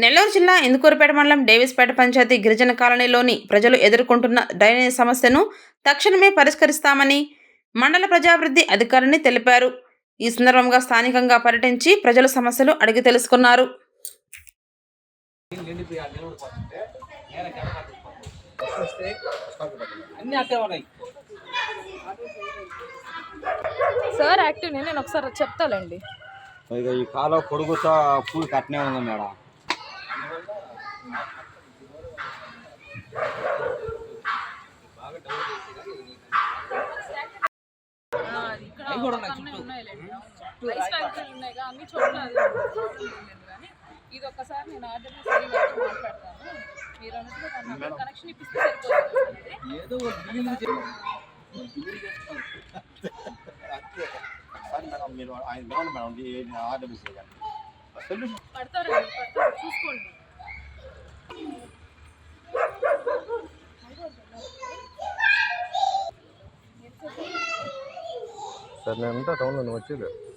నెల్లూరు జిల్లా ఇందుకూరుపేట మండలం డేవిస్పేట పంచాయతీ గిరిజన కాలనీలోని ప్రజలు ఎదుర్కొంటున్న డ్రైనేజ్ సమస్యను తక్షణమే పరిష్కరిస్తామని మండల ప్రజాభివృద్ధి అధికారిని తెలిపారు. ఈ సందర్భంగా స్థానికంగా పర్యటించి ప్రజల సమస్యలు అడిగి తెలుసుకున్నారు. సార్ యాక్టివ్ నేను ఒకసారి చెప్తాలండి. ఈ కాలువ పొడుగుతో పూల్ కట్నే ఉంది మేడం. అన్నీ చోట్ల ఇది ఒక్కసారి నేను ఆర్డర్ మాట్లాడతాను. మీరు అన్నట్టుగా కనెక్షన్ ఇప్పిస్తే సరిపోతుంది. ఏదో మేడం మీరు ఆయన మేడం పడతారండి పడతారు. చూసుకోండి. సార్ నేను అంతా టౌన్లో వచ్చేది.